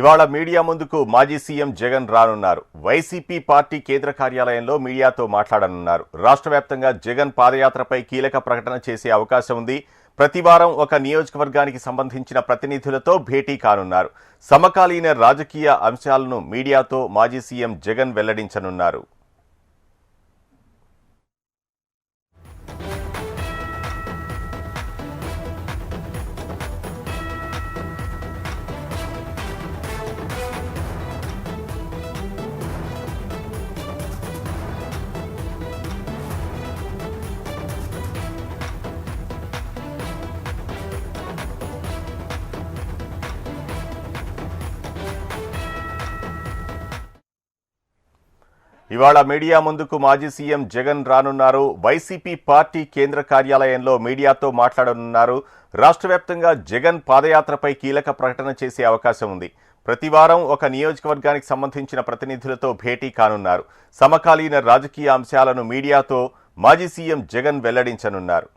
ఇవాళ మీడియా ముందుకు మాజీ సీఎం జగన్ రానున్నారు. వైసీపీ పార్టీ కేంద్ర కార్యాలయంలో మీడియాతో మాట్లాడనున్నారు. రాష్ట్ర వ్యాప్తంగా జగన్ పాదయాత్రపై కీలక ప్రకటన చేసే అవకాశం ఉంది. ప్రతివారం ఒక నియోజకవర్గానికి సంబంధించిన ప్రతినిధులతో భేటీ కానున్నారు. సమకాలీన రాజకీయ అంశాలను మీడియాతో మాజీ సీఎం జగన్ వెల్లడించనున్నారు. ఇవాళ మీడియా ముందుకు మాజీ సీఎం జగన్ రానున్నారు. వైసీపీ పార్టీ కేంద్ర కార్యాలయంలో మీడియాతో మాట్లాడనున్నారు. రాష్ట్ర వ్యాప్తంగా జగన్ పాదయాత్రపై కీలక ప్రకటన చేసే అవకాశం ఉంది. ప్రతివారం ఒక నియోజకవర్గానికి సంబంధించిన ప్రతినిధులతో భేటీ కానున్నారు. సమకాలీన రాజకీయ అంశాలను మీడియాతో మాజీ సీఎం జగన్ వెల్లడించనున్నారు.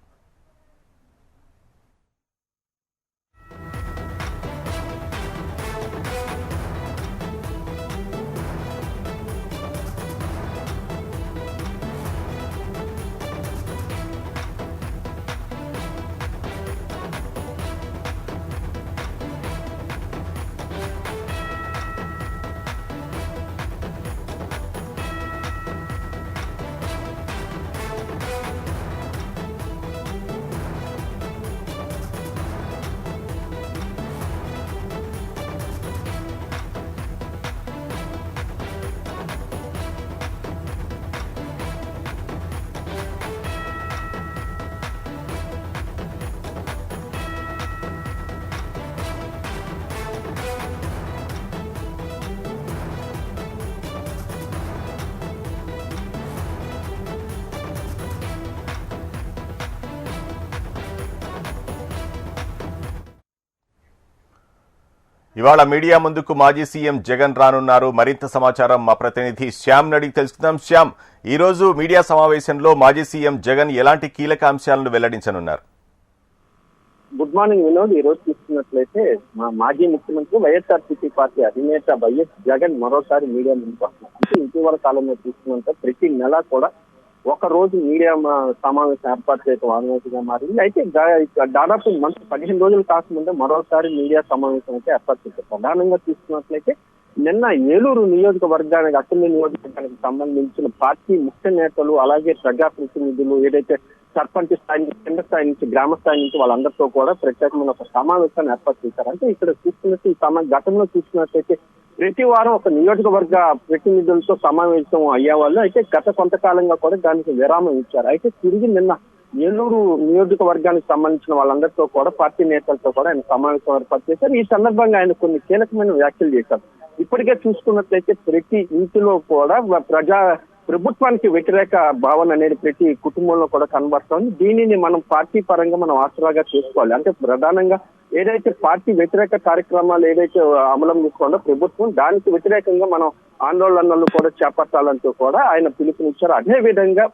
ఇవాళ మీడియా ముందుకు మాజీ సీఎం జగన్ రానున్నారు. మరింత సమాచారం మా ప్రతినిధి శ్యామ్ అడిగి తెలుసుకుందాం. శ్యామ్ ఈ రోజు మీడియా సమావేశంలో మాజీ సీఎం జగన్ ఎలాంటి కీలక అంశాలను వెల్లడించనున్నారు? Good morning Vinod. ఈ రోజు చూస్తున్నట్లయితే మా మాజీ ముఖ్యమంత్రి వైఎస్ఆర్సీపీ పార్టీ అధినేత వైఎస్ జగన్ మరోసారి మీడియా ముందుకు వస్తున్నారు. ఇటీవల కాలంలో చూస్తున్నంత ప్రతి నెల కూడా ఒక రోజు మీడియా మా- సమావేశం ఏర్పాటు చేయడం ఆనవాయితీగా మారింది. అయితే దాదాపు మంత్ పదిహేను రోజులు కాకముందే మరోసారి మీడియా సమావేశం అయితే ఏర్పాటు చేశారు. ప్రధానంగా తీసుకున్నట్లయితే నిన్న ఏలూరు నియోజకవర్గానికి అసెంబ్లీ నియోజకవర్గానికి సంబంధించిన పార్టీ ముఖ్య నేతలు అలాగే ప్రజాప్రతినిధులు ఏదైతే సర్పంచ్ స్థాయి నుంచి కింద స్థాయి నుంచి గ్రామ స్థాయి నుంచి వాళ్ళందరితో కూడా ప్రత్యేకమైన ఒక సమావేశాన్ని ఏర్పాటు చేశారు. అంటే ఇక్కడ చూస్తున్నట్టు ఈ సమా గతంలో చూసుకున్నట్లయితే ప్రతి వారం ఒక నియోజకవర్గ ప్రతినిధులతో సమావేశం అయ్యేవాళ్ళు అయితే గత కొంతకాలంగా కూడా దానికి విరామం ఇచ్చారు. అయితే తిరిగి నిన్న ఏలూరు నియోజకవర్గానికి సంబంధించిన వాళ్ళందరితో కూడా పార్టీ నేతలతో కూడా ఆయన సమావేశం ఏర్పాటు చేశారు. ఈ సందర్భంగా ఆయన కొన్ని కీలకమైన వ్యాఖ్యలు చేశారు. ఇప్పటికే చూసుకున్నట్లయితే ప్రతి ఇంటిలో కూడా ప్రజా ప్రభుత్వానికి వ్యతిరేక భావన అనేది ప్రతి కుటుంబంలో కూడా కనబడుతోంది. దీనిని మనం పార్టీ పరంగా మనం ఆసరాగా చేసుకోవాలి. అంటే ప్రధానంగా ఏదైతే పార్టీ వ్యతిరేక కార్యక్రమాలు ఏదైతే అమలం తీసుకోవాలో ప్రభుత్వం దానికి వ్యతిరేకంగా మనం ఆందోళనలు కూడా చేపట్టాలంటూ కూడా ఆయన పిలుపునిచ్చారు. అదే విధంగా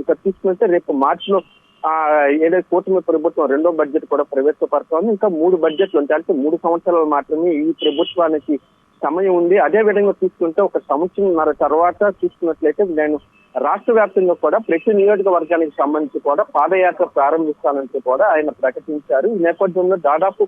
ఇక తీసుకుంటే రేపు మార్చిలో ఆ ఏదైతే కూటమి ప్రభుత్వం రెండో బడ్జెట్ కూడా ప్రవేశపడుతోంది. ఇంకా మూడు బడ్జెట్లు ఉంటాయి. అంటే మూడు సంవత్సరాలు మాత్రమే ఈ ప్రభుత్వానికి సమయం ఉంది. అదే విధంగా చూసుకుంటే ఒక సంవత్సరం తర్వాత చూసుకున్నట్లయితే నేను రాష్ట్ర వ్యాప్తంగా కూడా ప్రతి నియోజకవర్గానికి సంబంధించి కూడా పాదయాత్ర ప్రారంభిస్తానంటూ కూడా ఆయన ప్రకటించారు. ఈ నేపథ్యంలో దాదాపు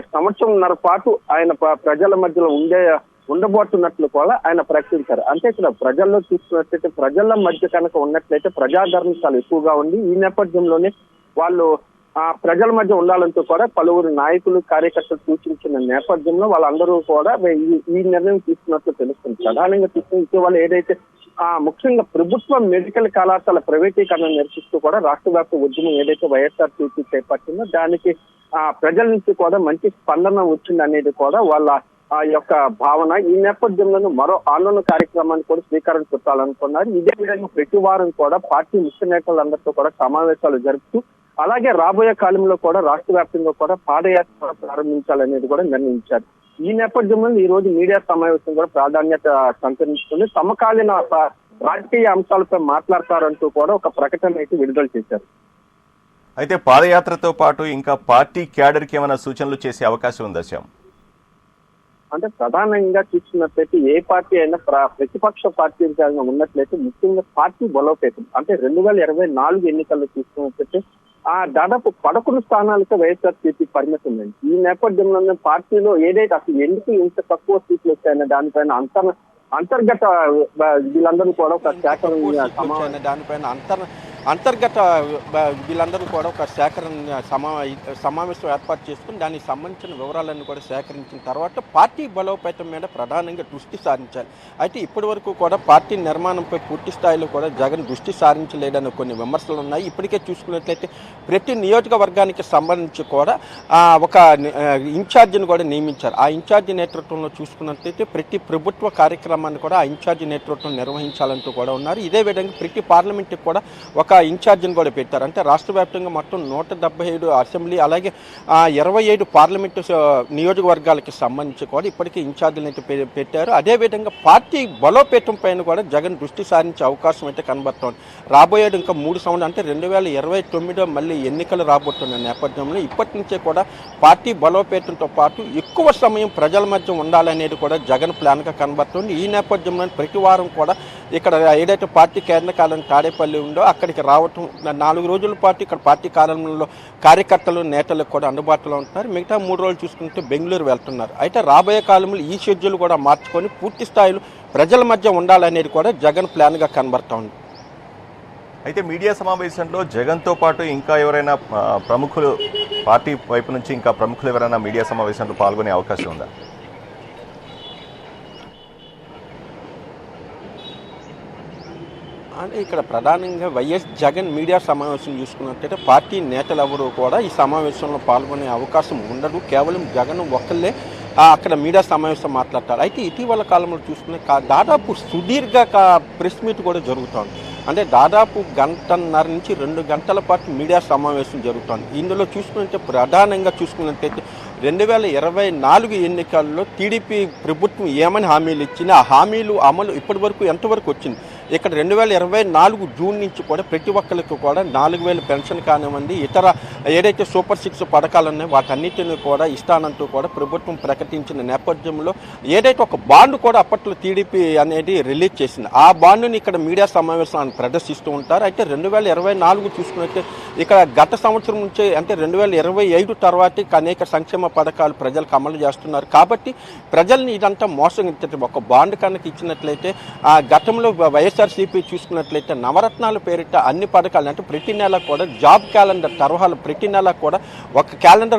సంవత్సరంన్నర పాటు ఆయన ప్రజల మధ్యలో ఉండే ఉండబోతున్నట్లు కూడా ఆయన ప్రకటించారు. అంటే ఇక్కడ ప్రజల్లో చూసుకున్నట్లయితే ప్రజల మధ్య కనుక ఉన్నట్లయితే ప్రజాదరణ చాలా ఎక్కువగా ఉంది. ఈ నేపథ్యంలోనే వాళ్ళు ఆ ప్రజల మధ్య ఉండాలంటూ కూడా పలువురు నాయకులు కార్యకర్తలు సూచించిన నేపథ్యంలో వాళ్ళందరూ కూడా ఈ- నిర్ణయం తీసుకున్నట్లు తెలుస్తుంది. ప్రధానంగా తీసుకుని ఇటీవల ఏదైతే ముఖ్యంగా ప్రభుత్వ మెడికల్ కళాశాల ప్రైవేటీకరణ నిరసిస్తూ కూడా రాష్ట్ర వ్యాప్త ఉద్యమం ఏదైతే వైఎస్ఆర్ టీపీ చేపట్టిందో దానికి ఆ ప్రజల నుంచి కూడా మంచి స్పందన వచ్చింది అనేది కూడా వాళ్ళ ఆ యొక్క భావన. ఈ నేపథ్యంలోనూ మరో ఆందోళన కార్యక్రమాన్ని కూడా శ్రీకారం చుట్టాలనుకున్నారు ఇదే విధంగా ప్రతి వారం కూడా పార్టీ ముఖ్య నేతలందరితో కూడా సమావేశాలు జరుపుతూ అలాగే రాబోయే కాలంలో కూడా రాష్ట్ర వ్యాప్తంగా కూడా పాదయాత్ర ప్రారంభించాలనేది కూడా నిర్ణయించారు. ఈ నేపథ్యంలో ఈ రోజు మీడియా సమావేశం కూడా ప్రాధాన్యత సంతరించుకుంది. సమకాలీన రాజకీయ అంశాలపై మాట్లాడతారంటూ కూడా ఒక ప్రకటన అయితే విడుదల చేశారు. అయితే పాదయాత్రతో పాటు ఇంకా పార్టీ క్యాడర్కి ఏమైనా సూచనలు చేసే అవకాశం ఉందా శ్యామ్? అంటే ప్రధానంగా చూసుకున్నట్లయితే ఏ పార్టీ అయినా ప్ర- ప్రతిపక్ష పార్టీగా ఉన్నట్లయితే ముఖ్యంగా పార్టీ బలోపేతం. అంటే రెండు వేల ఇరవై నాలుగు ఎన్నికల్లో చూసుకున్నట్లయితే ఆ దాదాపు పదకొండు స్థానాలకే వైఎస్ఆర్సీపీ పరిమితం ఉంది ఈ నేపథ్యంలో పార్టీలో ఏదైతే అసలు ఎందుకు ఇంత తక్కువ సీట్లు వచ్చాయనే దానిపైన అంతర్ అంతర్గత వీళ్ళందరూ కూడా ఒక శాఖ దానిపైన అంతర్ అంతర్గత వీళ్ళందరూ కూడా ఒక సేకరణ సమా సమావేశం ఏర్పాటు చేసుకుని దానికి సంబంధించిన వివరాలన్నీ కూడా సేకరించిన తర్వాత పార్టీ బలోపేతం మీద ప్రధానంగా దృష్టి సారించాలి. అయితే ఇప్పటి వరకు కూడా పార్టీ నిర్మాణంపై పూర్తి స్థాయిలో కూడా జగన్ దృష్టి సారించలేదన్న కొన్ని విమర్శలు ఉన్నాయి. ఇప్పటికే చూసుకున్నట్లయితే ప్రతి నియోజకవర్గానికి సంబంధించి కూడా ఒక ని- ఇన్ఛార్జిని కూడా నియమించారు. ఆ ఇన్ఛార్జి నేతృత్వంలో చూసుకున్నట్లయితే ప్రతి ప్రభుత్వ కార్యక్రమాన్ని కూడా ఆ ఇన్ఛార్జి నేతృత్వం నిర్వహించాలంటూ కూడా ఉన్నారు. ఇదే విధంగా ప్రతి పార్లమెంట్కి కూడా ఒక ఇన్ఛార్జిని కూడా పెట్టారు. అంటే రాష్ట్ర వ్యాప్తంగా మొత్తం నూట డెబ్బై ఏడు అసెంబ్లీ అలాగే ఇరవై ఏడు పార్లమెంటు నియోజకవర్గాలకి సంబంధించి కూడా ఇప్పటికే ఇన్ఛార్జీలు అయితే పె- పెట్టారు. అదేవిధంగా పార్టీ బలోపేతం పైన కూడా జగన్ దృష్టి సారించే అవకాశం అయితే కనబడుతోంది. రాబోయేది ఇంకా మూడు సంవత్సరాలు అంటే రెండు వేల ఇరవై తొమ్మిదో మళ్ళీ ఎన్నికలు రాబోతున్న నేపథ్యంలో ఇప్పటి నుంచే కూడా పార్టీ బలోపేతంతో పాటు ఎక్కువ సమయం ప్రజల మధ్య ఉండాలనేది కూడా జగన్ ప్లాన్గా కనబడుతుంది. ఈ నేపథ్యంలో ప్రతి వారం కూడా ఇక్కడ ఏదైతే పార్టీ కేంద్ర కాలం తాడేపల్లి ఉందో అక్కడికి రావటం నాలుగు రోజుల పాటు ఇక్కడ పార్టీ కార్యాలయంలో కార్యకర్తలు నేతలకు కూడా అందుబాటులో ఉంటున్నారు. మిగతా మూడు రోజులు చూసుకుంటే బెంగళూరు వెళ్తున్నారు. అయితే రాబోయే కాలంలో ఈ షెడ్యూల్ కూడా మార్చుకొని పూర్తి స్థాయిలో ప్రజల మధ్య ఉండాలనేది కూడా జగన్ ప్లాన్గా కనబడతా ఉంది. అయితే మీడియా సమావేశంలో జగన్తో పాటు ఇంకా ఎవరైనా ప్రముఖులు పార్టీ వైపు నుంచి ఇంకా ప్రముఖులు ఎవరైనా మీడియా సమావేశంలో పాల్గొనే అవకాశం ఉందా? అంటే ఇక్కడ ప్రధానంగా వైఎస్ జగన్ మీడియా సమావేశం చూసుకున్నట్టయితే పార్టీ నేతలు ఎవరు కూడా ఈ సమావేశంలో పాల్గొనే అవకాశం ఉండదు. కేవలం జగన్ ఒక్కళ్ళే అక్కడ మీడియా సమావేశం మాట్లాడతారు. అయితే ఇటీవల కాలంలో చూసుకునే దాదాపు సుదీర్ఘ ప్రెస్ మీట్ కూడా జరుగుతుంది. అంటే దాదాపు గంటన్నర నుంచి రెండు గంటల పాటు మీడియా సమావేశం జరుగుతుంది. ఇందులో చూసుకున్నట్టే ప్రధానంగా చూసుకున్నట్టయితే రెండు వేల ఇరవై నాలుగు ఎన్నికల్లో టీడీపీ ప్రభుత్వం ఏమని హామీలు ఇచ్చింది? ఆ హామీలు అమలు ఇప్పటి వరకు ఎంతవరకు వచ్చింది? ఇక్కడ రెండు వేల ఇరవై నాలుగు జూన్ నుంచి కూడా ప్రతి ఒక్కరికి కూడా నాలుగు వేల పెన్షన్ కానివ్వండి ఇతర ఏదైతే సూపర్ సిక్స్ పథకాలు ఉన్నాయో వాటన్నిటిని కూడా ఇస్తానంటూ కూడా ప్రభుత్వం ప్రకటించిన నేపథ్యంలో ఏదైతే ఒక బాండ్ కూడా అప్పట్లో టీడీపీ అనేది రిలీజ్ చేసింది ఆ బాండ్ని ఇక్కడ మీడియా సమావేశాన్ని ప్రదర్శిస్తూ ఉంటారు. అయితే రెండు వేల ఇరవై నాలుగు చూసుకున్నట్టే ఇక్కడ గత సంవత్సరం నుంచే అంటే రెండు వేల ఇరవై ఐదు తర్వాత అనేక సంక్షేమ పథకాలు ప్రజలకు అమలు చేస్తున్నారు. కాబట్టి ప్రజల్ని ఇదంతా మోసం ఒక బాండ్ కనుక ఇచ్చినట్లయితే ఆ గతంలో వైఎస్ఆర్సీపీ చూసుకున్నట్లయితే నవరత్నాల పేరిట అన్ని పథకాలు అంటే ప్రతి నెల కూడా జాబ్ క్యాలెండర్ తరహాలు ప్రతి నెల కూడా ఒక క్యాలెండర్